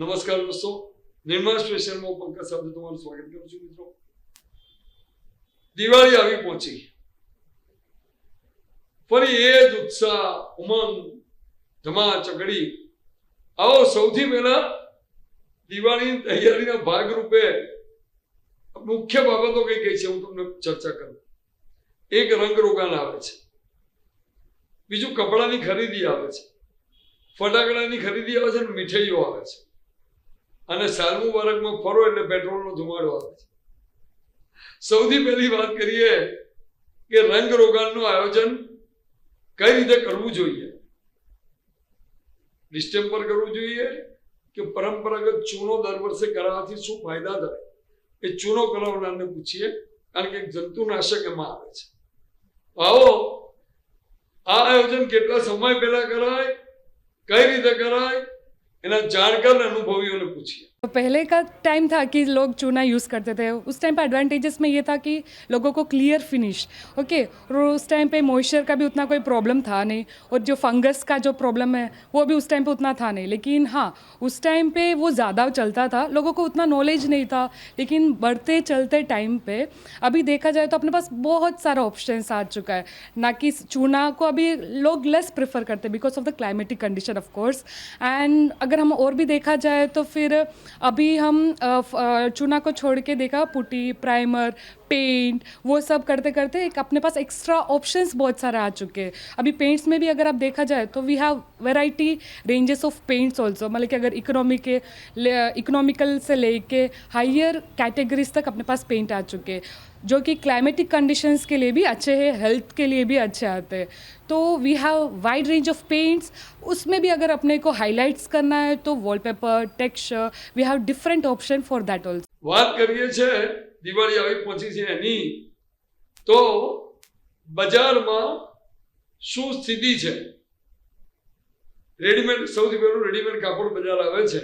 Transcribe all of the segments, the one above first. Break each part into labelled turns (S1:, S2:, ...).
S1: નમસ્કાર દોસ્તો. નિર્મા સ્પેશિયલમાં પંકજ સાથે તમારું સ્વાગત કરું છું મિત્રો. દિવાળી આવી પહોંચી. ફરી એ જ ઉત્સાહ, ઉમંગ ધમા ચકડી. આવો સૌથી પહેલા દિવાળીની તૈયારીના ભાગરૂપે મુખ્ય બાબતો કઈ કઈ છે હું તમને ચર્ચા કરું. એક રંગ રોગાન આવે છે. બીજું કપડાની ખરીદી આવે છે. ફટાકડાની ખરીદી આવે છે અને મીઠાઈઓ આવે છે. અને સાલમું વર્ગમાં ફરો એટલે પેટ્રોલનો ધુમાડો આવે છે. સૌથી પહેલી વાત કરીએ કે રંગ રોગાણનું આયોજન કઈ રીતે કરવું જોઈએ? ડિસ્ટેમ્બર કરવું જોઈએ કે પરંપરાગત ચૂનો દર વર્ષે કરાવવાથી શું ફાયદા થાય? એ ચૂનો કરાવનારને પૂછીએ, કારણ કે જંતુનાશક એમાં આવે છે. આવો, આ આયોજન કેટલા સમય પહેલા કરાય, કઈ રીતે કરાય એના જાણકાર અનુભવીઓને પૂછીએ.
S2: पहले का टाइम था कि लोग चूना यूज़ करते थे। उस टाइम पर एडवांटेजेस में ये था कि लोगों को क्लियर फिनिश ओके और उस टाइम पे मॉइस्चर का भी उतना कोई प्रॉब्लम था नहीं। और जो फंगस का जो प्रॉब्लम है, वो भी उस टाइम पे उतना था नहीं। लेकिन हाँ उस टाइम पे वो ज़्यादा चलता था। लोगों को उतना नॉलेज नहीं था। लेकिन बढ़ते चलते टाइम पर अभी देखा जाए तो अपने पास बहुत सारा ऑप्शंस आ चुका है। ना कि चूना को अभी लोग लेस प्रेफर करते because of the climatic condition of course and अगर हम और भी देखा जाए तो फिर अभी हम चूना को छोड़ के देखा, पुटी, प्राइमर, पेंट, वो सब करते करते एक अपने पास एक्स्ट्रा ऑप्शंस बहुत सारे आ चुके हैं। अभी पेंट्स में भी अगर आप देखा जाए तो we have variety ranges of paints also मतलब कि अगर इकोनॉमिक इकोनॉमिकल से लेके हायर कैटेगरीज तक अपने पास पेंट आ चुके हैं। जो कि क्लाइमेटिक कंडीशंस के लिए भी अच्छे हैं हेल्थ के लिए भी अच्छे आते हैं तो we have wide range of paints उसमें भी अगर अपने को हाईलाइट्स करना है तो wallpaper texture we have different option for that also
S1: વાત કરીએ છે દિવાળી આવી પહોંચી છે એની તો બજારમાં શું સ્થિતિ છે રેડીમેડ સૌથી પહેલું રેડીમેડ કાપડ બજાર આવે છે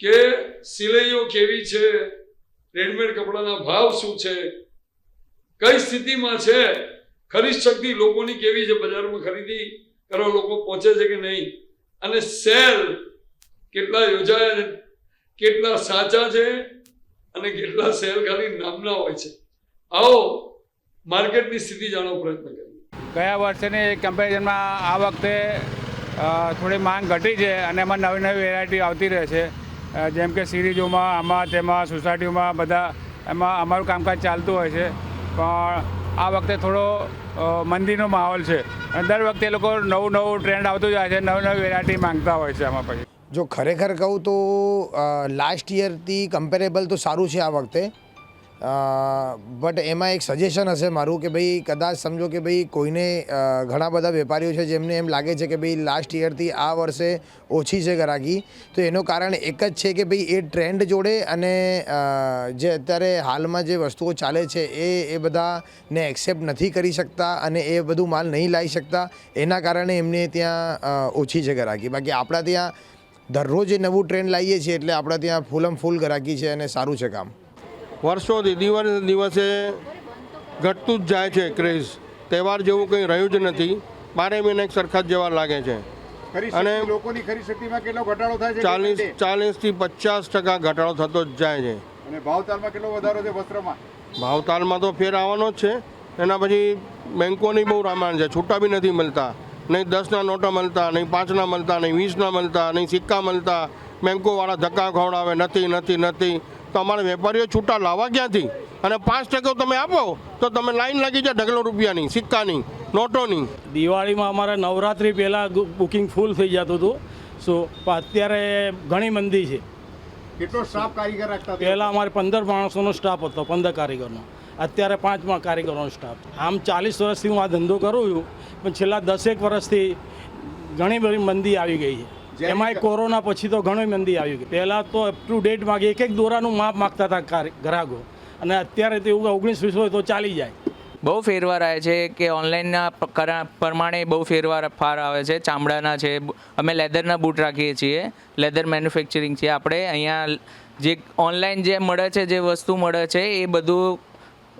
S1: કે સિલાઈઓ કેવી છે રેડીમેડ કપડાના ભાવ શું છે? કઈ સ્થિતિમાં છે? ખરીદ શક્તિ લોકોની કેવી છે? બજારમાં ખરીદી કરવા લોકો પહોંચે છે કે નહીં? અને સેલ કેટલા યોજાયા છે? કેટલા સાચા છે? અને કેટલા સેલ ખાલી નામના હોય છે? આવો માર્કેટની સ્થિતિ જાણવા પ્રયત્ન કરીએ.
S3: ગયા વર્ષેની કમ્પેરિઝનમાં આ વખતે થોડી માંગ ઘટી છે અને એમાં નવી નવી વેરાયટી આવતી રહે છે. જેમ કે સિરીઝોમાં આમાં, તેમાં, સોસાયટીઓમાં બધા એમાં અમારું કામકાજ ચાલતું હોય છે. પણ આ વખતે થોડો મંદીનો માહોલ છે. અને દર વખતે એ લોકો નવું નવું ટ્રેન્ડ આવતું જાય છે, નવી નવી વેરાયટી માંગતા હોય છે આમાં પછી.
S4: જો ખરેખર કહું તો લાસ્ટ યરથી કમ્પેરેબલ તો સારું છે આ વખતે. બટ એમાં એક સજેશન હશે મારું કે ભાઈ, કદાચ સમજો કે ભાઈ, કોઈને ઘણા બધા વેપારીઓ છે જેમને એમ લાગે છે કે ભાઈ લાસ્ટ યરથી આ વર્ષે ઓછી છે ગરાકી તો એનું કારણ એક જ છે કે ભાઈ, એ ટ્રેન્ડ જોડે અને જે અત્યારે હાલમાં જે વસ્તુઓ ચાલે છે એ એ બધાને એક્સેપ્ટ નથી કરી શકતા અને એ બધું માલ નહીં લાવી શકતા. એના કારણે એમને ત્યાં ઓછી છે ગરાકી બાકી આપણા ત્યાં દરરોજ એ નવું ટ્રેન્ડ લાવીએ છીએ એટલે આપણા ત્યાં ફૂલમ ફૂલ ગરાકી છે અને સારું છે કામ.
S5: વર્ષોથી દિવસે દિવસે ઘટતું જ જાય છે ક્રેઝ. તહેવાર જેવું કંઈ રહ્યું જ નથી. બારે મહિને એક સરખા જ જેવા લાગે છે. અને
S6: લોકોની ખરી શક્તિમાં કેટલો ઘટાડો થાય છે
S5: ચાલીસ ચાલીસથી પચાસ ટકા ઘટાડો થતો જ જાય છે.
S6: અને ભાવતાલમાં કેટલો વધારો છે વસ્ત્રમાં?
S5: ભાવતાલમાં તો ફેર આવવાનો જ છે. એના પછી બેંકોની બહુ રામાયણ છે. છૂટા બી નથી મળતા. નહીં દસના નોટા મળતા નહીં પાંચના મળતા નહીં વીસના મળતા નહીં સિક્કા મળતા. બેંકોવાળા ધક્કા ખવડાવે નથી નથી નથી. તો અમારે વેપારીઓ છૂટા લાવવા ક્યાંથી? અને પાંચ ટકો તમે આપો તો તમે લાઈન લાગી જાય ઢગલો રૂપિયાની સિક્કાની નોટોની.
S7: દિવાળીમાં અમારે નવરાત્રિ પહેલાં બુકિંગ ફૂલ થઈ જતું હતું. સો પણ અત્યારે ઘણી મંદી છે.
S6: કેટલો સ્ટાફ કારીગર રાખતા
S7: પહેલાં અમારે પંદર માણસોનો સ્ટાફ હતો પંદર કારીગરનો. અત્યારે પાંચમાં કારીગરોનો સ્ટાફ. આમ ચાલીસ વર્ષથી હું આ ધંધો કરું છું પણ છેલ્લા દસેક વર્ષથી ઘણી બધી મંદી આવી ગઈ છે. એમાંય કોરોના પછી તો ઘણી મંદી આવી ગઈ. પહેલાં તો અપ ટુ ડેટ માગે એક એક દોરાનું માપ માગતા હતા ગ્રાહકો. અને અત્યારે તો એવું ઓગણીસ વીસ હોય તો ચાલી જાય.
S8: બહુ ફેરવાર આવે છે કે ઓનલાઈનના કરા- પ્રમાણે બહુ ફેરવાર ફાર આવે છે. ચામડાના છે અમે લેધરના બૂટ રાખીએ છીએ. લેધર મેન્યુફેક્ચરિંગ છે. આપણે અહીંયા જે ઓનલાઈન જે મળે છે જે વસ્તુ મળે છે એ બધું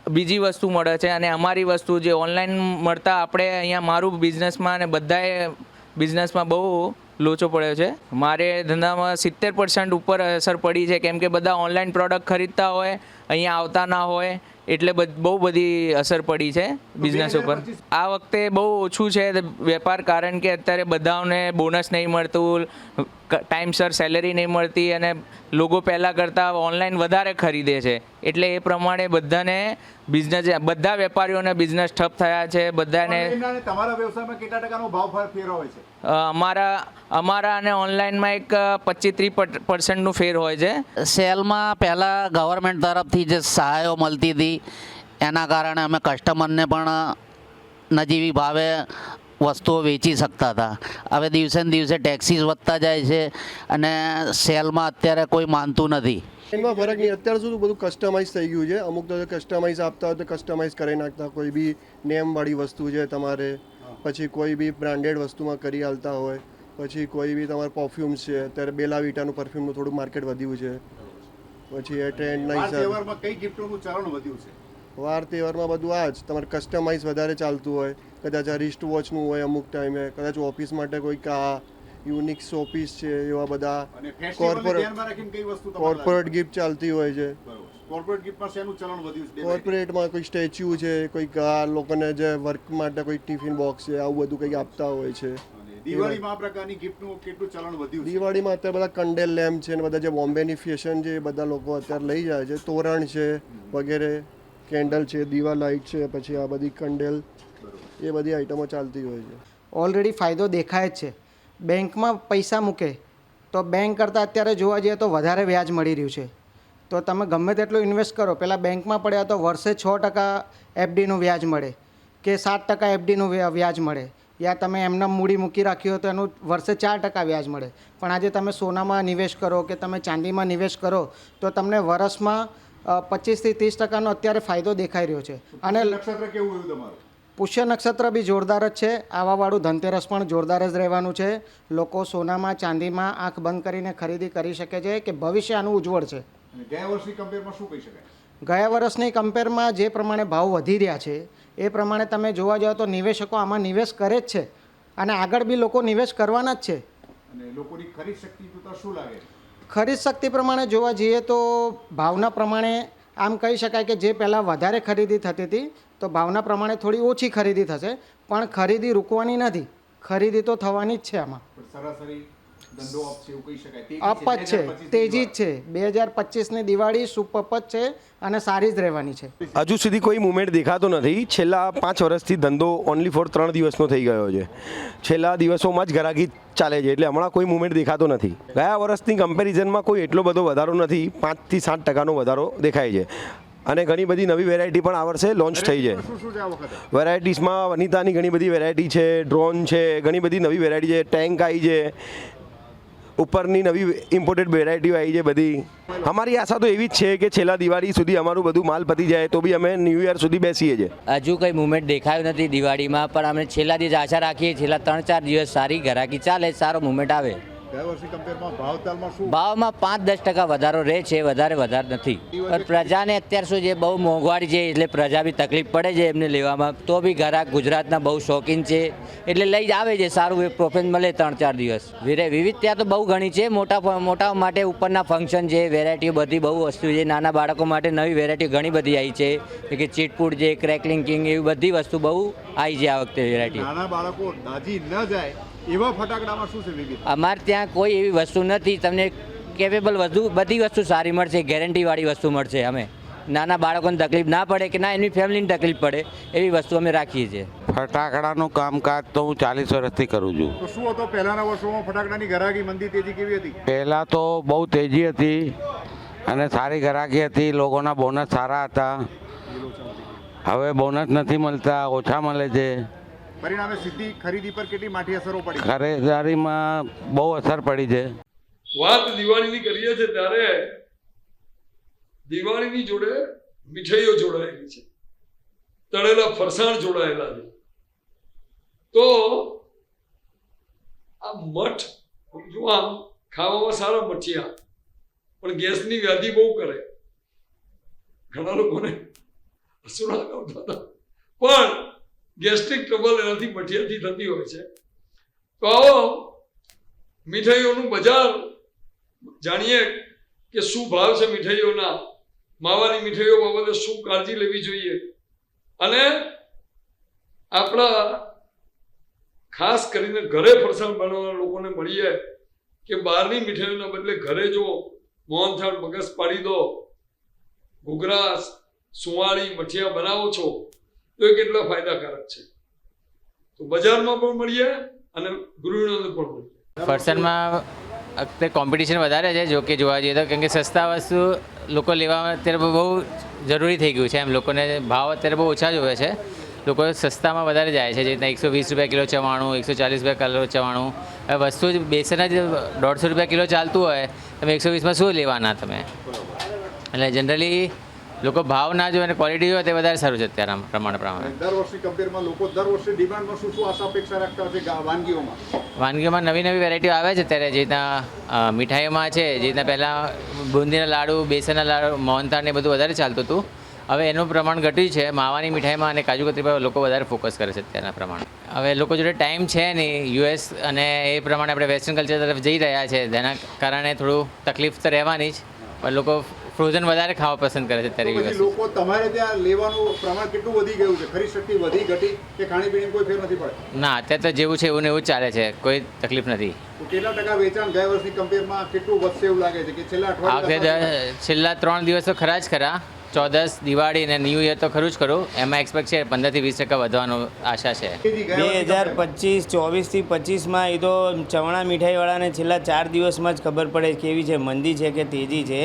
S8: બીજી વસ્તુ મળે છે. અને અમારી વસ્તુ જે ઓનલાઈન મળતા આપણે અહીંયા મારું બિઝનેસમાં અને બધાએ બિઝનેસમાં બહુ લોચો પડ્યો છે. મારે ધંધામાં સિત્તેર પર્સન્ટ ઉપર અસર પડી છે. કેમ કે બધા ઓનલાઈન પ્રોડક્ટ ખરીદતા હોય અહીંયા આવતા ના હોય એટલે બહુ બધી અસર પડી છે બિઝનેસ ઉપર. આ વખતે બહુ ઓછું છે. વેપાર કારણ કે અત્યારે બધાઓને બોનસ નહીં મળતું ટાઈમસર સેલેરી નહીં મળતી અને લોકો પહેલાં કરતાં ઓનલાઈન વધારે ખરીદે છે. એટલે એ પ્રમાણે બધાને બિઝનેસ બધા વેપારીઓને બિઝનેસ ઠપ થયા છે બધાને
S6: તમારા વ્યવસાયમાં કેટલા ટકાનો ભાવ ફેર હોય છે?
S8: અમારા અમારા અને ઓનલાઈનમાં એક પચીસ ત્રીસ પર્સન્ટનું ફેર હોય છે.
S9: સેલમાં પહેલાં ગવર્મેન્ટ તરફથી જે સહાયો મળતી હતી એના કારણે અમે કસ્ટમરને પણ નજીવી ભાવે વસ્તુઓ વેચી શકતા હતા. હવે દિવસે ને દિવસે ટેક્સીસ વધતા જાય છે અને સેલમાં અત્યારે કોઈ માનતું નથી.
S10: એમાં ફરક નહીં. અત્યારે શું બધું કસ્ટમાઇઝ થઈ ગયું છે. અમુક તો કસ્ટમાઇઝ આપતા હોય તો કસ્ટમાઇઝ કરી નાખતા. કોઈ બી નેમવાળી વસ્તુ છે તમારે. પછી કોઈ બી બ્રાન્ડેડ વસ્તુમાં કરી આલતા હોય. પછી કોઈ બી તમારે પરફ્યુમ્સ છે. અત્યારે બેલા વિટાનું પરફ્યુમનું થોડું માર્કેટ વધ્યું છે. પછી એ ટ્રેન્ડના
S6: નહીં
S10: હિસાબે
S6: કઈ ગિફ્ટોનું ચલણ વધ્યું છે?
S10: વાર તહેવારમાં બધું આ જ. તમારે કસ્ટમાઇઝ વધારે ચાલતું હોય. કદાચ આ રિસ્ટ વોચનું હોય અમુક ટાઈમે કદાચ ઓફિસ માટે કોઈ કા યુનિક શોપીસ છે એવા બધા. કોર્પોરેટ કોર્પોરેટ ગિફ્ટ ચાલતી હોય છે.
S6: કોર્પોરેટ ગિફ્ટમાં શેનું ચલણ વધ્યું છે?
S10: કોર્પોરેટમાં કોઈ સ્ટેચ્યુ છે કોઈ કા લોકોને જે વર્ક માટે કોઈ ટિફિન બોક્સ છે આવું બધું કંઈક આપતા હોય છે.
S6: દિવાળીમાં આ પ્રકારની ગિફ્ટનું કેટલું ચલણ વધ્યું છે?
S10: દિવાળીમાં અત્યારે બધા કંડેલ લેમ્પ છે ને બધા જે બોમ્બેની ફેશન છે એ બધા લોકો અત્યારે લઈ જાય છે. તોરણ છે વગેરે. કેન્ડલ છે દીવા લાઇટ છે, પછી આ બધી કંડેલ, એ બધી આઈટમો ચાલતી હોય છે.
S11: ઓલરેડી ફાયદો દેખાય જ છે. બેંકમાં પૈસા મૂકે, તો બેંક કરતાં અત્યારે જોવા જઈએ તો વધારે વ્યાજ મળી રહ્યું છે. તો તમે ગમે તેટલું ઇન્વેસ્ટ કરો પહેલાં બેંકમાં પડ્યા તો વર્ષે છ ટકા એફડીનું વ્યાજ મળે કે સાત ટકા એફડીનું વ્યાજ મળે. યા તમે એમના મૂડી મૂકી રાખ્યું હોય તો એનું વર્ષે ચાર ટકા વ્યાજ મળે. પણ આજે તમે સોનામાં નિવેશ કરો કે તમે ચાંદીમાં નિવેશ કરો, તો તમને વર્ષમાં પચીસથી ત્રીસ ટકાનો અત્યારે ફાયદો દેખાઈ રહ્યો છે. અને
S6: નક્ષત્ર કેવું રહ્યું તમારું?
S11: પુષ્ય નક્ષત્ર બી જોરદાર જ છે. આવાવાળું ધનતેરસ પણ જોરદાર જ રહેવાનું છે. લોકો સોનામાં ચાંદીમાં આંખ બંધ કરીને ખરીદી કરી શકે છે કે ભવિષ્ય આનું ઉજ્જવળ છે.
S6: ગયા વર્ષની કમ્પેરમાં શું કહી શકાય?
S11: ગયા વર્ષની કમ્પેરમાં જે પ્રમાણે ભાવ વધી રહ્યા છે એ પ્રમાણે તમે જોવા જાઓ તો નિવેશકો આમાં નિવેશ કરે જ છે. અને આગળ બી લોકો નિવેશ કરવાના જ છે.
S6: અને લોકોની ખરીદ શક્તિ શું લાગે
S11: ખરીદ શક્તિ પ્રમાણે જોવા જઈએ તો ભાવના પ્રમાણે આમ કહી શકાય કે જે પહેલાં વધારે ખરીદી થતી હતી, તો ભાવના પ્રમાણે થોડી ઓછી ખરીદી થશે. પણ ખરીદી રૂકવાની નથી. ખરીદી તો થવાની જ છે આમાં.
S6: સરાસરી ધંધો છે એવું કહી શકાય. તેજી
S11: જ છે. તેજી છે. બે હજાર પચીસની દિવાળી સુપપજ છે અને સારી જ રહેવાની છે.
S12: હજુ સુધી કોઈ મુવમેન્ટ દેખાતો નથી. છેલ્લા પાંચ વર્ષથી ધંધો ઓનલી ફોર ત્રણ દિવસનો થઈ ગયો છે. છેલ્લા દિવસોમાં જ ગરાગી ચાલે છે. એટલે હમણાં કોઈ મુવમેન્ટ દેખાતો નથી. ગયા વર્ષની કમ્પેરિઝનમાં કોઈ એટલો બધો વધારો નથી. પાંચથી સાત ટકાનો વધારો દેખાય છે. અને ઘણી બધી નવી વેરાયટી પણ આ વર્ષે લોન્ચ થઈ છે.
S6: વેરાયટીસમાં છે
S12: વનિતાની ઘણી બધી વેરાયટી છે ડ્રોન છે ઘણી બધી નવી વેરાયટી છે ટેન્ક આવી છે. ઉપરની નવી ઇમ્પોર્ટેડ વેરાયટીઓ આવી છે બધી. અમારી આશા તો એવી જ છે કે છેલ્લા દિવાળી સુધી અમારું બધું માલ પતી જાય, તો બી અમે ન્યૂ યર સુધી બેસીએ છીએ.
S9: હજુ કંઈ મુવમેન્ટ દેખાયું નથી દિવાળીમાં, પણ અમે છેલ્લા દિવસ આશા રાખીએ છેલ્લા ત્રણ ચાર દિવસ સારી ઘરાકી ચાલે, સારો મુવમેન્ટ આવે. ભાવમાં પાંચ દસ ટકા વધારો રહે છે વધારે વધારે નથી. પણ પ્રજાને અત્યાર સુધી બહુ મોંઘવારી છે એટલે પ્રજા બી તકલીફ પડે છે એમને લેવામાં. તો બી ગ્રાહક ગુજરાતના બહુ શોખીન છે એટલે લઈ જ આવે છે સારું એ પ્રોફિટ મળે ત્રણ ચાર દિવસ. વિરે વિવિધતા તો બહુ ઘણી છે મોટા મોટા માટે ઉપરના ફંક્શન છે વેરાયટીઓ બધી બહુ વસ્તુ છે નાના બાળકો માટે નવી વેરાયટી ઘણી બધી આવી છે. કે ચીટફૂડ છે ક્રેકલિંગ કિંગ એવી બધી વસ્તુ બહુ આવી છે આ વખતે વેરાયટી
S6: નાના બાળકો દાજી ન જાય એવા ફટાકડામાં શું છે વિવિધ
S9: અમારે ત્યાં કોઈ એવી વસ્તુ નથી તમને કેપેબલ વધુ બધી વસ્તુ સારી મળશે ગેરંટીવાળી વસ્તુ મળશે અમે. નાના બાળકોને તકલીફ ના પડે કે ના એની ફેમિલીને તકલીફ પડે એવી વસ્તુ અમે રાખીએ છીએ.
S13: ફટાકડાનું કામકાજ તો હું ચાલીસ વર્ષથી કરું છું.
S6: તો શું હતો પહેલાના વર્ષોમાં ફટાકડાની ઘરાકી મંદી તેજી કેવી હતી?
S13: પહેલાં તો બહુ તેજી હતી અને સારી ગરાકી હતી લોકોના બોનસ સારા હતા. હવે બોનસ નથી મળતા ઓછા મળે છે.
S6: પરિણામે સીધી ખરીદી પર કેટલી માઠી અસરો પડી?
S13: ખરીદારીમાં બહુ અસર પડી છે.
S1: વાત દિવાળીની કરીએ છે ત્યારે દિવાળીની જોડે મીઠાઈઓ જોડાયેલી છે. તળેલા ફરસાણ જોડાયેલા છે. તો આ મઠ જો આમ ખાવામાં સારા મઠિયા પણ ગેસની વ્યાધિ બહુ કરે. ઘણા લોકોને આવતા હતા. પણ ગેસ્ટ્રિક ટ્રબલ એનાથી મઠિયાથી થતી હોય છે. તો આવો મીઠાઈઓનું બજાર જાણીએ કે શું ભાવ છે મીઠાઈઓના? માવાની મીઠાઈઓ બાબતે શું કાળજી લેવી જોઈએ? અને આપણા ખાસ કરીને ઘરે ફરસાણ બનાવવાના લોકોને મળીએ કે બહારની મીઠાઈઓના બદલે ઘરે જો મોહનથાળ મગસ પાડી દો, ઘૂઘરા, સુવાળી, મઠિયા બનાવો છો તો એ કેટલા ફાયદાકારક છે? તો બજારમાં પણ મળીએ અને ગૃહિણીઓને પણ મળીએ.
S8: ફરસાણમાં અત્યારે કોમ્પિટિશન વધારે છે, જો કે જોવા જઈએ તો, કેમ કે સસ્તા વસ્તુ લોકો લેવામાં અત્યારે બહુ જરૂરી થઈ ગયું છે. એમ લોકોને ભાવ અત્યારે બહુ ઓછા જોવે છે. લોકો સસ્તામાં વધારે જાય છે, જે રીતના એકસો વીસ રૂપિયા કિલો ચવાણું, એકસો ચાલીસ રૂપિયા કિલો ચવાણું. હવે વસ્તુ જ બેસન જ દોઢસો રૂપિયા કિલો ચાલતું હોય, તમે એકસો વીસમાં શું લેવાના તમે? એટલે જનરલી લોકો ભાવ ના જોવે અને ક્વોલિટી જોવે તે વધારે સારું છે અત્યારે પ્રમાણે પ્રમાણ.
S6: દર વર્ષની કમ્પેરમાં લોકો દર વર્ષે ડિમાન્ડમાં શું શું આશા અપેક્ષા રાખતા હોય છે વાનગીઓમાં?
S8: વાનગીઓમાં નવી નવી વેરાયટીઓ આવે છે અત્યારે જે રીતના મીઠાઈઓમાં છે જે રીતના પહેલાં બુંદીના લાડુ બેસનના લાડુ મોહનથાળ ને એ બધું વધારે ચાલતું હતું. હવે એનું પ્રમાણ ઘટ્યું છે માવાની મીઠાઈમાં અને કાજુ કતરી પર લોકો વધારે ફોકસ કરે છે અત્યારના પ્રમાણે. હવે લોકો જોડે ટાઈમ છે નહીં યુએસ અને એ પ્રમાણે આપણે વેસ્ટર્ન કલ્ચર તરફ જઈ રહ્યા છે જેના કારણે થોડું તકલીફ તો રહેવાની જ પણ લોકો ફ્રોઝન વધારે ખાવા પસંદ કરે છે અત્યારે
S6: પછી લોકો તમારે ત્યાં લેવાનું પ્રમાણ કેટલું વધી ગયું છે? ખરી શક્તિ વધી ઘટી કે ખાણીપીણી કોઈ ફેર નથી પડે?
S8: ના અત્યારે તો જેવું છે એવું ને એવું ચાલે છે. કોઈ તકલીફ નથી.
S6: કેટલા ટકા વેચાણ ગયા વર્ષની કમ્પેરમાં કેટલું વધશે એવું લાગે છે? કે છેલ્લા અઠવાડિયે
S8: છેલ્લા ત્રણ દિવસ તો ખરા જ ખરા. ચોદસ દિવાળી અને ન્યૂ યર તો ખરું જ ખરું. એમાં એક્સપેક્ટ છે પંદરથી વીસ ટકા વધવાનો આશા છે.
S6: બે
S14: હજાર પચીસ ચોવીસથી પચીસમાં એ તો ચવણા મીઠાઈવાળાને છેલ્લા ચાર દિવસમાં જ ખબર પડે કેવી છે મંદી છે કે તેજી છે.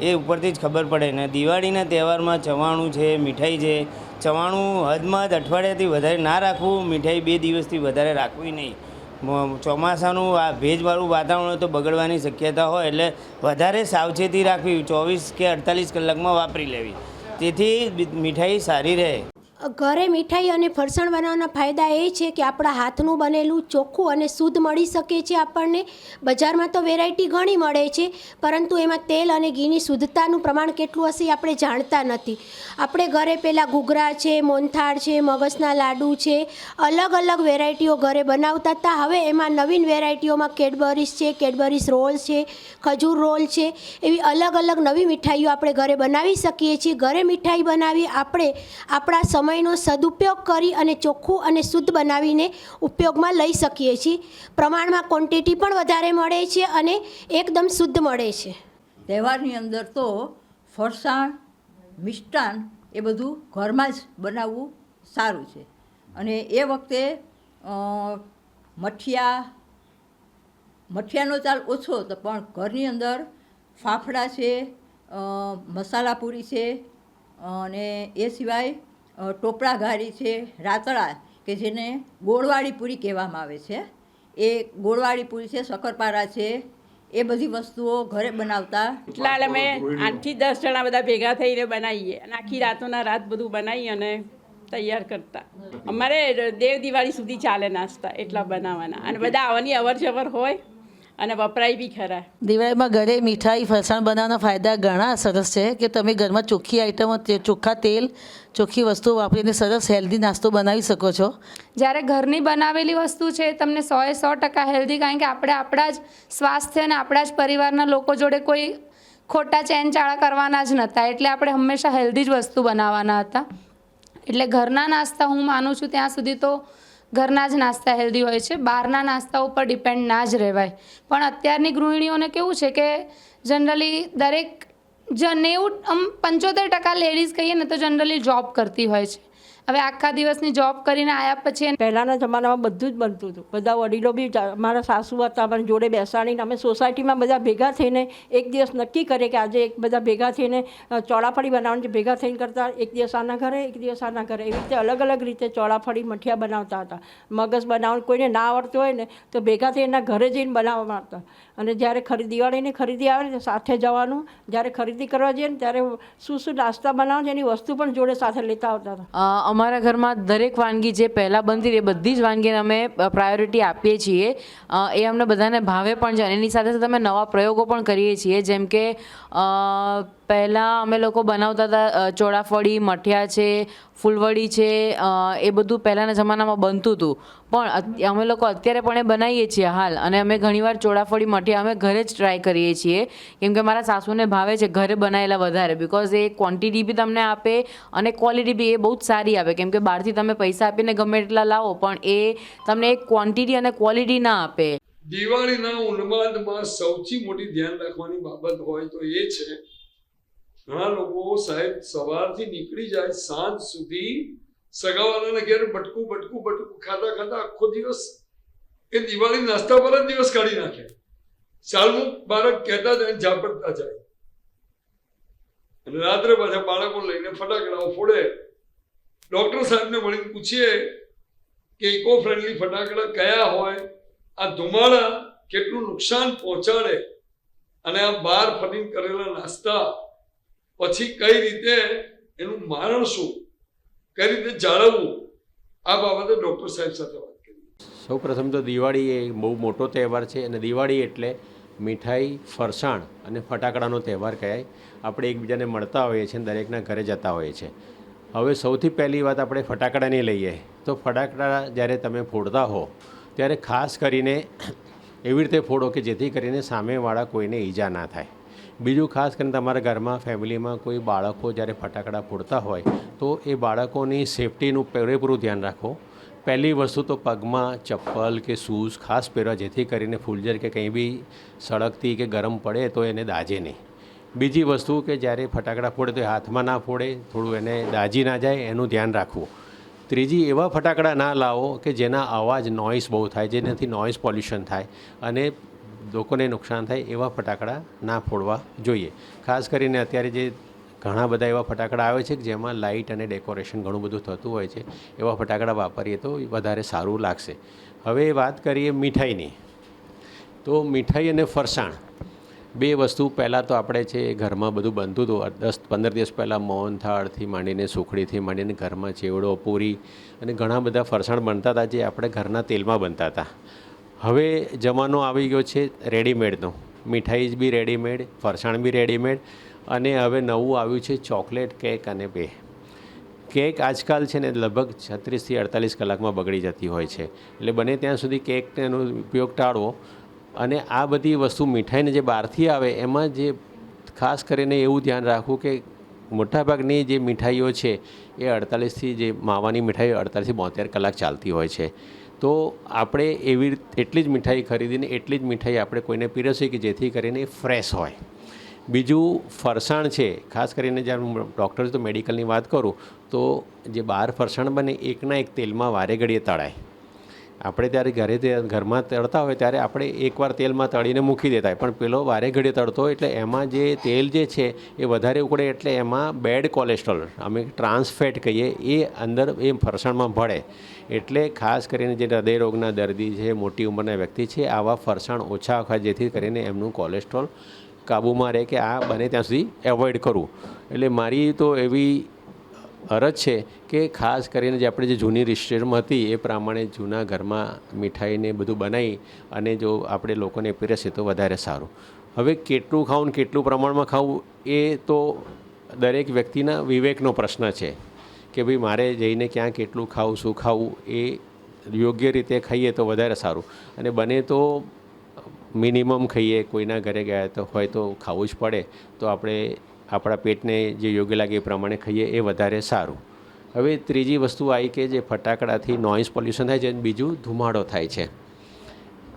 S14: એ ઉપરથી જ ખબર પડે ને દિવાળીના તહેવારમાં ચવાણું છે, મીઠાઈ છે. ચવાણું હદમાં જ અઠવાડિયાથી વધારે ના રાખવું, મીઠાઈ બે દિવસથી વધારે રાખવી નહીં. ચોમાસાનું આ ભેજવાળું વાતાવરણ તો બગડવાની શક્યતા હોય એટલે વધારે સાવચેતી રાખવી ચોવીસ કે અડતાલીસ કલાકમાં વાપરી લેવી. તેથી મીઠાઈ સારી રહે.
S15: ઘરે મીઠાઈ અને ફરસાણ બનાવવાના ફાયદા એ છે કે આપણા હાથનું બનેલું ચોખ્ખું અને શુદ્ધ મળી શકે છે આપણને. બજારમાં તો વેરાયટી ઘણી મળે છે, પરંતુ એમાં તેલ અને ઘીની શુદ્ધતાનું પ્રમાણ કેટલું હશે એ આપણે જાણતા નથી. આપણે ઘરે પેલા ઘૂઘરા છે મોનથાળ છે, મગજના લાડુ છે, અલગ અલગ વેરાયટીઓ ઘરે બનાવતા હતા. હવે એમાં નવીન વેરાયટીઓમાં કેડબરીસ છે કેડબરીઝ રોલ છે, ખજૂર રોલ છે, એવી અલગ અલગ નવી મીઠાઈઓ આપણે ઘરે બનાવી શકીએ છીએ. ઘરે મીઠાઈ બનાવી આપણે આપણા સમયનો સદુપયોગ કરી અને ચોખ્ખું અને શુદ્ધ બનાવીને ઉપયોગમાં લઈ શકીએ છીએ. પ્રમાણમાં ક્વોન્ટિટી પણ વધારે મળે છે અને એકદમ શુદ્ધ મળે છે.
S16: તહેવારની અંદર તો ફરસાણ, મિષ્ટાન એ બધું ઘરમાં જ બનાવવું સારું છે. અને એ વખતે મઠિયા, મઠિયાનો ચાલ ઓછો હતો, પણ ઘરની અંદર ફાફડા છે મસાલાપૂરી મસાલા પૂરી છે અને એ સિવાય અ, ટોપરા ઘારી છે રાતળા કે જેને ગોળવાળી પૂરી કહેવામાં આવે છે. એ ગોળવાળી પૂરી છે શક્કરપારા છે. એ બધી વસ્તુઓ ઘરે બનાવતા.
S17: એટલા અમે આઠથી દસ જણા બધા ભેગા થઈને બનાવીએ અને આખી રાતોના રાત બધું બનાવી અને તૈયાર કરતા. અમારે દેવ દિવાળી સુધી ચાલે નાસ્તા એટલા બનાવવાના. અને બધા આવવાની અવર જવર હોય. અને વપરાય બી ખરા.
S18: દિવાળીમાં ઘરે મીઠાઈ ફરસાણ બનાવવાના ફાયદા ઘણા સરસ છે કે તમે ઘરમાં ચોખ્ખી આઈટમો તે- ચોખ્ખા તેલ ચોખ્ખી વસ્તુઓ વાપરીને સરસ હેલ્ધી નાસ્તો બનાવી શકો છો.
S2: જ્યારે ઘરની બનાવેલી વસ્તુ છે એ તમને સોએ સો ટકા હેલ્ધી કારણ કે આપણે આપણા જ સ્વાસ્થ્ય અને આપણા જ પરિવારના લોકો જોડે કોઈ ખોટા ચેનચાળા કરવાના જ નહોતા એટલે આપણે હંમેશા હેલ્ધી જ વસ્તુ બનાવવાના હતા. એટલે ઘરના નાસ્તા હું માનું છું ત્યાં સુધી તો ઘરના જ નાસ્તા હેલ્ધી હોય છે. બહારના નાસ્તા ઉપર ડિપેન્ડ ના જ રહેવાય. પણ અત્યારની ગૃહિણીઓને કેવું છે કે જનરલી દરેક જ નેવું આમ પંચોતેર ટકા લેડીઝ કહીએ ને તો જનરલી જોબ કરતી હોય છે. હવે આખા દિવસની જોબ કરીને આવ્યા પછી
S17: પહેલાંના જમાનામાં બધું જ બનતું હતું. બધા વડીલો બી મારા સાસુ હતા અમારી જોડે બેસાડીને અમે સોસાયટીમાં બધા ભેગા થઈને એક દિવસ નક્કી કરીએ કે આજે એક બધા ભેગા થઈને ચોળાફળી બનાવવાની છે ભેગા થઈને કરતા એક દિવસ આના ઘરે એક દિવસ આના ઘરે. એવી રીતે અલગ અલગ રીતે ચોળાફળી મઠિયા બનાવતા હતા. મગજ બનાવવાનું કોઈને ના આવડતું હોય ને તો ભેગા થઈ એના ઘરે જઈને બનાવવા માંગતા અને જ્યારે ખરી દિવાળીની ખરીદી આવે ને સાથે જવાનું. જ્યારે ખરીદી કરવા જઈએ ને ત્યારે શું શું નાસ્તા બનાવવાનું છે એની વસ્તુ પણ જોડે સાથે લેતા આવતા હતા.
S18: અમારા ઘરમાં દરેક વાનગી જે પહેલાં બનતી હતી એ બધી જ વાનગીને અમે પ્રાયોરિટી આપીએ છીએ. એ અમને બધાને ભાવે પણ છે અને એની સાથે સાથે અમે નવા પ્રયોગો પણ કરીએ છીએ. જેમ કે પહેલાં અમે લોકો બનાવતા હતા ચોળાફળી, મઠિયા છે, ફૂલવડી છે એ બધું પહેલાંના જમાનામાં બનતું હતું. પણ અમે લોકો અત્યારે પણ એ બનાવીએ છીએ હાલ. અને અમે ઘણીવાર ચોળાફળી, મઠિયા અમે ઘરે જ ટ્રાય કરીએ છીએ. કેમ કે મારા સાસુને ભાવે છે ઘરે બનાવેલા વધારે. બિકોઝ એ ક્વોન્ટિટી બી તમને આપે અને ક્વોલિટી બી એ બહુ જ સારી આપે. કેમ કે બહારથી તમે પૈસા આપીને ગમે એટલા લાવો, પણ એ તમને એક ક્વોન્ટિટી અને ક્વોલિટી ના આપે.
S1: દિવાળીના ઉન્માદમાં સૌથી મોટી ધ્યાન રાખવાની બાબત હોય તો એ છે ઘણા લોકો સાહેબ સવારથી નીકળી જાય, સાંજ સુધી સગાવાળાને ઘેર બટકું બટકું બટકું ખાતા ખાતા આખો દિવસ એ દિવાળી નાસ્તા પર જ દિવસ કાઢી નાખે. ચાલવું બાળક કહેતા જાય ને ઝાપટતા જાય. અને રાત્રે પાછા બાળકો લઈને ફટાકડાઓ ફોડે ડોક્ટર સાહેબને મળીને પૂછીએ કે ઇકો ફ્રેન્ડલી ફટાકડા કયા હોય? આ ધુમાડા કેટલું નુકસાન પહોંચાડે? અને આ બહાર ફરીને કરેલા નાસ્તા પછી કઈ રીતે એનું મારણ શું? કઈ રીતે જાળવવું? આ બાબતે ડૉક્ટર સાહેબ સાથે વાત કરી.
S19: સૌ પ્રથમ તો દિવાળી એ બહુ મોટો તહેવાર છે અને દિવાળી એટલે મીઠાઈ, ફરસાણ અને ફટાકડાનો તહેવાર કહેવાય. આપણે એકબીજાને મળતા હોઈએ છીએ અને દરેકના ઘરે જતા હોઈએ છીએ. હવે સૌથી પહેલી વાત આપણે ફટાકડાની લઈએ. તો ફટાકડા જ્યારે તમે ફોડતા હો, ત્યારે ખાસ કરીને એવી રીતે ફોડો કે જેથી કરીને સામેવાળા કોઈને ઈજા ના થાય. બીજું ખાસ કરીને તમારા ઘરમાં, ફેમિલીમાં કોઈ બાળકો જ્યારે ફટાકડા ફોડતા હોય, તો એ બાળકોની સેફટીનું પૂરેપૂરું ધ્યાન રાખો. પહેલી વસ્તુ તો પગમાં ચપ્પલ કે શૂઝ ખાસ પહેરવા જેથી કરીને ફૂલઝર કે કંઈ બી સળગતી કે ગરમ પડે તો એને દાજે નહીં. બીજી વસ્તુ કે જ્યારે ફટાકડા ફોડે તો હાથમાં ના ફોડે, થોડું એને દાજી ના જાય, એનું ધ્યાન રાખવું. ત્રીજી, એવા ફટાકડા ના લાવો કે જેના અવાજ નોઇસ બહુ થાય, જેનાથી નોઇસ પોલ્યુશન થાય અને લોકોને નુકસાન થાય એવા ફટાકડા ના ફોડવા જોઈએ. ખાસ કરીને અત્યારે જે ઘણા બધા એવા ફટાકડા આવે છે કે જેમાં લાઇટ અને ડેકોરેશન ઘણું બધું થતું હોય છે, એવા ફટાકડા વાપરીએ તો વધારે સારું લાગશે. હવે વાત કરીએ મીઠાઈની. તો મીઠાઈ અને ફરસાણ, બે વસ્તુ પહેલાં તો આપણે છે ઘરમાં બધું બનતું હતું. દસ પંદર દિવસ પહેલાં મોહનથાળથી માંડીને સુખડીથી માંડીને ઘરમાં ચેવડો, પૂરી અને ઘણા બધા ફરસાણ બનતા હતા જે આપણે ઘરના તેલમાં બનતા હતા. હવે જમાનો આવી ગયો છે રેડીમેડનો. મીઠાઈ બી રેડીમેડ, ફરસાણ બી રેડીમેડ અને હવે નવું આવ્યું છે ચોકલેટ કેક અને બે. કેક આજકાલ છે ને લગભગ છત્રીસથી અડતાલીસ કલાકમાં બગડી જતી હોય છે. એટલે બને ત્યાં સુધી કેકનો ઉપયોગ ટાળવો અને આ બધી વસ્તુ મીઠાઈને જે બહારથી આવે એમાં જે ખાસ કરીને એવું ધ્યાન રાખવું કે મોટાભાગની જે મીઠાઈઓ છે એ અડતાલીસથી જે માવાની મીઠાઈઓ અડતાલીસથી બોતેર કલાક ચાલતી હોય છે. તો આપણે એવી એટલી જ મીઠાઈ ખરીદીને, એટલી જ મીઠાઈ આપણે કોઈને પીરસીએ કે જેથી કરીને ફ્રેશ હોય. બીજું ફરસાણ છે, ખાસ કરીને જ્યારે હું ડૉક્ટર તો મેડિકલની વાત કરું, તો જે બહાર ફરસાણ બને, એકના એક તેલમાં વારે ઘડીએ તળાય. આપણે ત્યારે ઘરે ઘરમાં તળતા હોય ત્યારે આપણે એકવાર તેલમાં તળીને મૂકી દેતા હોય. પણ પેલો વારે ઘડીએ તળતો હોય એટલે એમાં જે તેલ જે છે એ વધારે ઉકળે એટલે એમાં બેડ કોલેસ્ટ્રોલ, અમે ટ્રાન્સફેટ કહીએ, એ અંદર એ ફરસાણમાં ભળે. એટલે ખાસ કરીને જે હૃદયરોગના દર્દી છે, મોટી ઉંમરના વ્યક્તિ છે, આવા ફરસાણ ઓછા ખાય જેથી કરીને એમનું કોલેસ્ટ્રોલ કાબૂમાં રહે કે આ બને ત્યાં સુધી એવોઇડ કરવું એટલે મારી તો એવી અરજ છે કે ખાસ કરીને જે આપણે જે જૂની રિસ્ટ્રેટમાં હતી એ પ્રમાણે જૂના ઘરમાં મીઠાઈને બધું બનાવી અને જો આપણે લોકોને પીરસીએ તો વધારે સારું. હવે કેટલું ખાવું ને કેટલું પ્રમાણમાં ખાવું એ તો દરેક વ્યક્તિના વિવેકનો પ્રશ્ન છે કે ભાઈ મારે જઈને ક્યાં કેટલું ખાવું, શું ખાવું એ યોગ્ય રીતે ખાઈએ તો વધારે સારું. અને બને તો મિનિમમ ખાઈએ, કોઈના ઘરે ગયા તો હોય તો ખાવું જ પડે. તો આપણે આપણા પેટને જે યોગ્ય લાગે એ પ્રમાણે ખાઈએ એ વધારે સારું. હવે ત્રીજી વસ્તુ આવી કે જે ફટાકડાથી નોઇઝ પોલ્યુશન થાય છે અને બીજું ધુમાડો થાય છે.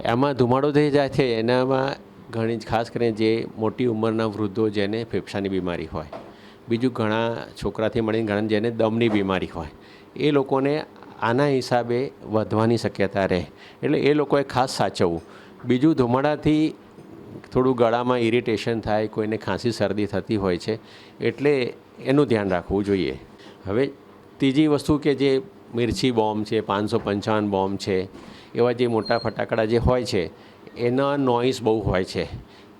S19: એમાં ધુમાડો થઈ જાય છે એનામાં ઘણી ખાસ કરીને જે મોટી ઉંમરના વૃદ્ધો જેને ફેફસાની બીમારી હોય, બીજું ઘણા છોકરાથી મળીને ઘણા જેને દમની બીમારી હોય, એ લોકોને આના હિસાબે વધવાની શક્યતા રહે. એટલે એ લોકોએ ખાસ સાચવવું. બીજું ધુમાડાથી થોડું ગળામાં ઇરિટેશન થાય, કોઈને ખાંસી, શરદી થતી હોય છે, એટલે એનું ધ્યાન રાખવું જોઈએ. હવે ત્રીજી વસ્તુ કે જે મિર્ચી બોમ્બ છે, પાંચસો પંચાવન બોમ્બ છે, એવા જે મોટા ફટાકડા જે હોય છે, એના નોઇસ બહુ હોય છે.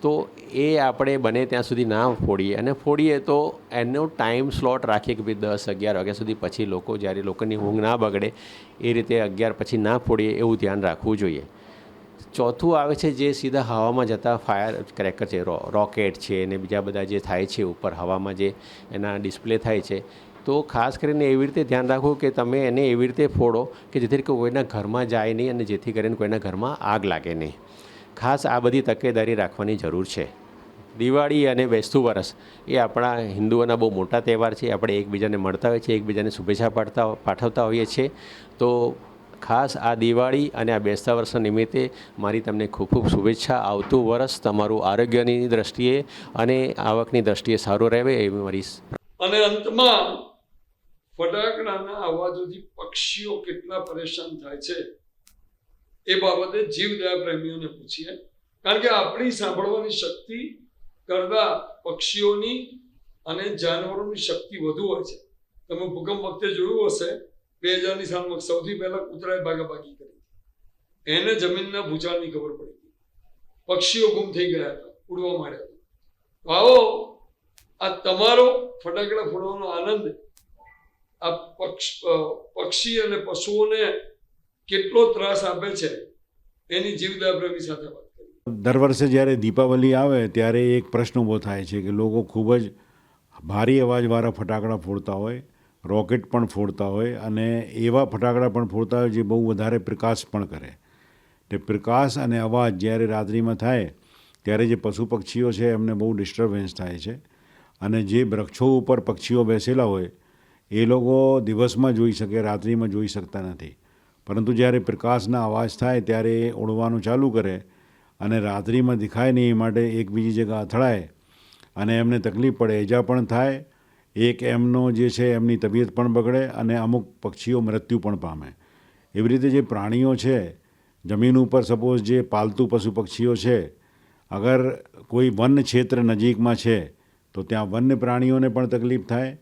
S19: તો એ આપણે બને ત્યાં સુધી ના ફોડીએ અને ફોડીએ તો એનો ટાઈમ સ્લોટ રાખીએ કે ભાઈ દસ અગિયાર વાગ્યા સુધી પછી લોકો જ્યારે લોકોની ઊંઘ ના બગડે, એ રીતે અગિયાર પછી ના ફોડીએ એવું ધ્યાન રાખવું જોઈએ. ચોથું આવે છે જે સીધા હવામાં જતા ફાયર ક્રેકર છે, રો રોકેટ છે ને બીજા બધા જે થાય છે ઉપર હવામાં જે એના ડિસ્પ્લે થાય છે. તો ખાસ કરીને એવી રીતે ધ્યાન રાખો કે તમે એને એવી રીતે ફોડો કે જેથી કોઈના ઘરમાં જાય નહીં અને જેથી કરીને કોઈના ઘરમાં આગ લાગે નહીં. ખાસ આ બધી તકેદારી રાખવાની જરૂર છે. દિવાળી અને બેસતું વરસ એ આપણા હિન્દુઓના બહુ મોટા તહેવાર છે. આપણે એકબીજાને મળતા હોઈએ છીએ, એકબીજાને શુભેચ્છા પાઠતા, પાઠવતા હોઈએ છીએ. તો ખાસ આ દિવાળી અને આ બેસતા વર્ષના નિમિત્તે મારી તમને ખૂબ ખૂબ શુભેચ્છા. આવતું વર્ષ તમારું આરોગ્યની દ્રષ્ટિએ અને આવકની દ્રષ્ટિએ સારું રહે એવી મારી
S1: અને અંતમાં ફટાકડાના અવાજોથી પક્ષીઓ કેટલા પરેશાન થાય છે એ બાબતે જીવદયા પ્રેમીઓને પૂછીએ. કારણ કે આપણી સાંભળવાની શક્તિ કરતા પક્ષીઓની અને જાનવરોની શક્તિ વધુ હોય છે. તમે ભૂકંપ વખતે જોયું હશે બે હજારની સાલમાં સૌથી પહેલા કૂતરાએ ભાગાભાગી કરી. એને જમીનના ભૂચાળની ખબર પડી હતી પક્ષીઓ ગુમ થઈ ગયા હતા, ઉડવા માંડ્યા હતા. આવો, આ તમારો ફટાકડા ફોડવાનો આનંદ, આ પક્ષ પક્ષી અને પશુઓને કેટલો ત્રાસ આપે છે, એની જીવદા પ્રેમી સાથે વાત કરી
S20: દર વર્ષે જ્યારે દીપાવલી આવે ત્યારે એક પ્રશ્ન ઊભો થાય છે કે લોકો ખૂબ જ ભારી અવાજવાળા ફટાકડા ફોડતા હોય રોકેટ પણ ફોડતા હોય અને એવા ફટાકડા પણ ફોડતા હોય જે બહુ વધારે પ્રકાશ પણ કરે. તે પ્રકાશ અને અવાજ જ્યારે રાત્રિમાં થાય, ત્યારે જે પશુ પક્ષીઓ છે એમને બહુ ડિસ્ટર્બન્સ થાય છે. અને જે વૃક્ષો ઉપર પક્ષીઓ બેસેલા હોય, એ લોકો દિવસમાં જોઈ શકે, રાત્રિમાં જોઈ શકતા નથી. પરંતુ જ્યારે પ્રકાશના અવાજ થાય, ત્યારે એ ઉડવાનું ચાલુ કરે અને રાત્રિમાં દેખાય નહીં એ માટે એકબીજી જગ્યા અથડાય અને એમને તકલીફ પડે, ઈજા પણ થાય એક એમનો જે છે એમની તબિયત પણ બગડે અને અમુક પક્ષીઓ મૃત્યુ પણ પામે. એવી રીતે જે પ્રાણીઓ છે, જમીન ઉપર સપોઝ જે પાલતુ પશુ પક્ષીઓ છે, અગર કોઈ વન ક્ષેત્ર નજીકમાં છે, તો ત્યાં વન્ય પ્રાણીઓને પણ તકલીફ થાય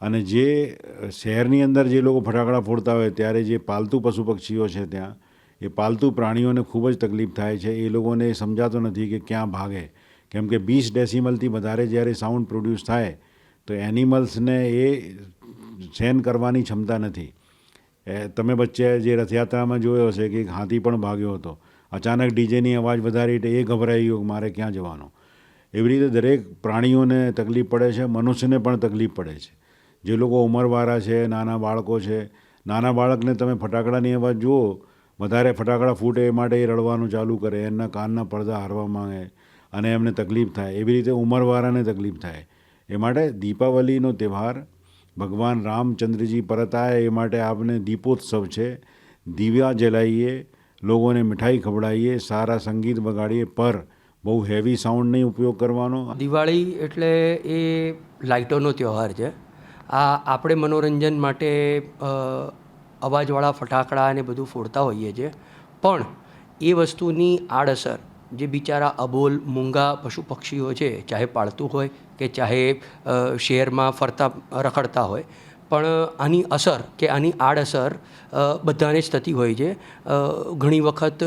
S20: અને જે શહેરની અંદર જે લોકો ફટાકડા ફોડતા હોય ત્યારે જે પાલતુ પશુ પક્ષીઓ છે ત્યાં, એ પાલતુ પ્રાણીઓને ખૂબ જ તકલીફ થાય છે. એ લોકોને સમજાતો નથી કે ક્યાં ભાગે. કેમ કે વીસ ડેસિમલથી વધારે જ્યારે સાઉન્ડ પ્રોડ્યુસ થાય તો એનિમલ્સને એ સહન કરવાની ક્ષમતા નથી. એ તમે વચ્ચે જે રથયાત્રામાં જોયો હશે કે એક હાથી પણ ભાગ્યો હતો. અચાનક ડીજેની અવાજ વધારી એટલે એ ગભરાઈ ગયો મારે ક્યાં જવાનું? એવી રીતે દરેક પ્રાણીઓને તકલીફ પડે છે, મનુષ્યને પણ તકલીફ પડે છે. જે લોકો ઉંમરવાળા છે, નાના બાળકો છે, નાના બાળકને તમે ફટાકડાની અવાજ જુઓ, વધારે ફટાકડા ફૂટે એ માટે એ રડવાનું ચાલુ કરે, એમના કાનના પડદા હારવા માંગે અને એમને તકલીફ થાય. એવી રીતે ઉંમરવાળાને તકલીફ થાય. એ માટે દીપાવલીનો તહેવાર ભગવાન રામચંદ્રજી પરત આવે એ માટે આપને દીપોત્સવ છે. દિવ્યા જલાઈએ, લોકોને મીઠાઈ ખવડાવીએ સારા સંગીત વગાડીએ, પર બહુ હેવી સાઉન્ડ નહીં ઉપયોગ કરવાનો.
S21: દિવાળી એટલે એ લાઇટોનો તહેવાર છે. આ આપણે મનોરંજન માટે અવાજવાળા ફટાકડા અને બધું ફોડતા હોઈએ છીએ. પણ એ વસ્તુની આડઅસર, જે બિચારા અબોલ, મૂંગા પશુ પક્ષીઓ છે, ચાહે પાળતું હોય કે ચાહે શહેરમાં ફરતા, રખડતા હોય. પણ, આની અસર કે આની આડઅસર બધાને જ થતી હોય છે. ઘણી વખત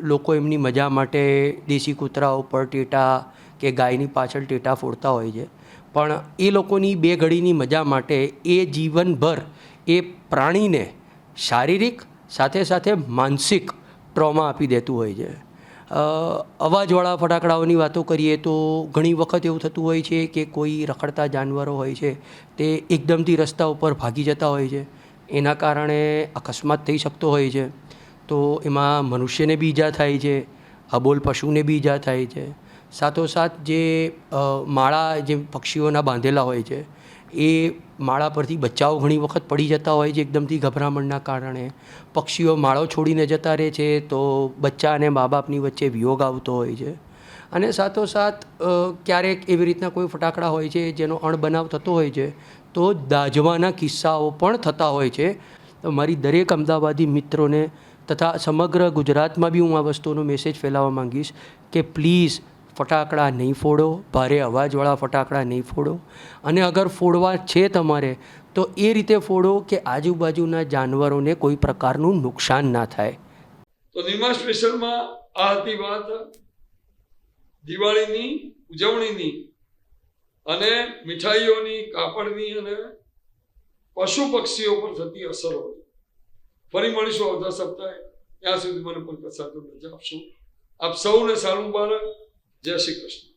S21: લોકો એમની મજા માટે દેશી કૂતરા ઉપર ટેટા કે ગાયની પાછળ ટેટા ફોડતા હોય છે. પણ, એ લોકોની બે ઘડીની મજા માટે એ જીવનભર એ પ્રાણીને શારીરિક સાથે સાથે માનસિક ટ્રોમા આપી દેતું હોય છે. અવાજવાળા ફટાકડાઓની વાતો કરીએ તો ઘણી વખત એવું થતું હોય છે કે કોઈ રખડતા જાનવરો હોય છે, તે એકદમથી રસ્તા ઉપર ભાગી જતા હોય છે. એના કારણે અકસ્માત થઈ શકતો હોય છે. તો એમાં મનુષ્યને બી ઈજા થાય છે અબોલ પશુને બી ઈજા થાય છે. સાથોસાથ જે માળા જે પક્ષીઓના બાંધેલા હોય છે એ માળા પરથી બચ્ચાઓ ઘણી વખત પડી જતા હોય છે એકદમથી ગભરામણના કારણે. પક્ષીઓ માળો છોડીને જતા રહે છે તો બચ્ચા અને મા બાપની વચ્ચે વિયોગ આવતો હોય છે. અને સાથોસાથ ક્યારેક એવી રીતના કોઈ ફટાકડા હોય છે જેનો અણબનાવ થતો હોય છે તો દાઝવાના કિસ્સાઓ પણ થતા હોય છે. તો મારી દરેક અમદાવાદી મિત્રોને તથા સમગ્ર ગુજરાતમાં બી હું આ વસ્તુનો મેસેજ ફેલાવવા માંગીશ કે પ્લીઝ ફટાકડા નહીં ફોડો, ભારે અવાજવાળા ફટાકડા નહીં ફોડો. અને અગર ફોડવા છે તમારે, તો એ રીતે ફોડો કે આજુબાજુના જાનવરોને કોઈ પ્રકારનું નુકસાન ના થાય.
S1: તો નિમા સ્પેશલમાં આ હતી વાત. દિવાળીની, ઉજવણીની અને મીઠાઈઓની, કાપડની અને પશુ પક્ષીઓ પર થતી અસરો. ફરી મળીશું આવતા સપ્તાહે. ત્યાં સુધી મને પણ પ્રસાદ રજા આપશો. આપ સૌને સારું બાળક. જય શ્રી કૃષ્ણ.